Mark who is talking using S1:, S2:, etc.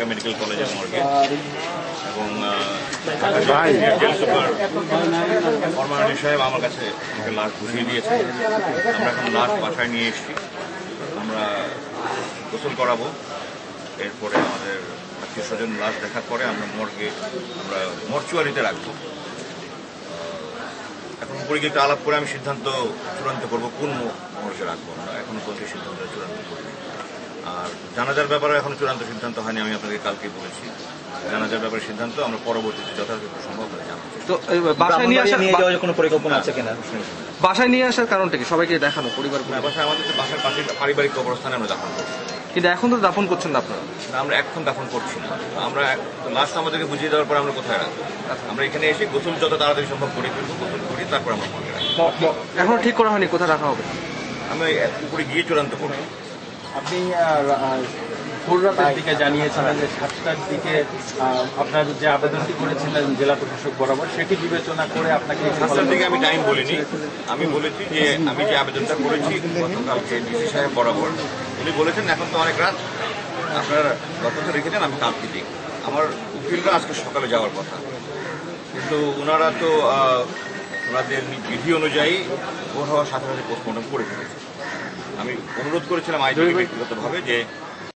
S1: Dhaka medical কলেজের মর্গে। এবং আহ, জেল সুপার ফরমানি সাহেব আমার কাছে আমাকে লাশ বুঝিয়ে দিয়েছে। আমরা এখন লাশ বাসায় নিয়ে এসেছি। আমরা গোসল করাবো। এরপরে আমাদের আত্মীয় স্বজন লাশ দেখার পরে আমরা মর্গে আমরা মর্চুয়ারিতে রাখব। এখন একটু আলাপ করে আমি সিদ্ধান্ত চূড়ান্ত করব কোন মর্গে রাখব আমরা? এখনও পর্যন্ত সিদ্ধান্ত চূড়ান্ত করিনি। আর জানাজার ব্যাপারে এখনও চূড়ান্ত সিদ্ধান্ত হয়নি আমি আপনাকে কালকে বলেছি। জানাজার ব্যাপারে সিদ্ধান্ত আমরা পরবর্তীতে যথাযথ সম্ভব হলে জানাব।
S2: তো বাসায় নিয়ে আসার
S3: নিয়ে যাওয়ার কোনো পরিকল্পনা আছে কিনা?
S2: বাসায় নিয়ে আসার কারণটা কি? সবাইকে দেখানো পরিবার
S1: বাসায় আমাদের তো বাসার পাশে পারিবারিক কবরস্থানে আমরা দাফন করছি।
S2: কিন্তু এখন তো দাফন করছেন না আপনারা?
S1: না, আমরা এখন দাফন করছি না। আমরা লাস্ট আমাদেরকে বুঝিয়ে দেওয়ার পর আমরা কোথায় রাখব? আমরা এখানে এসে গোসল যত তাড়াতাড়ি সম্ভব করে ফেলব গোসল করি তারপর আমরা মনে
S2: এখনও ঠিক করা হয়নি কোথায় রাখা হবে?
S1: আমি উপরে গিয়ে চূড়ান্ত করব
S4: আপনি ভোর রাতের দিকে জানিয়েছিলেন যে সাতটার দিকে আপনার যে আবেদনটি করেছিলেন জেলা প্রশাসক বরাবর সেটি বিবেচনা করে আপনাকে
S1: পাঁচটার দিকে আমি টাইম বলিনি। আমি বলেছি যে আমি যে আবেদনটা করেছি গতকালকে ডিসি সাহেব বরাবর উনি বলেছেন এখন তো অনেক রাত। আপনারা দরখাস্ত রেখেছেন আমি কালকে দিই আমার উকিলরা আজকে সকালে যাওয়ার কথা। কিন্তু ওনারা তো ওনাদের বিধি অনুযায়ী ভোট হওয়ার সাথে সাথে পোস্টমর্টম করে ফেলেছে। আমি অনুরোধ করেছিলাম আইনজীবী ব্যক্তিগতভাবে যে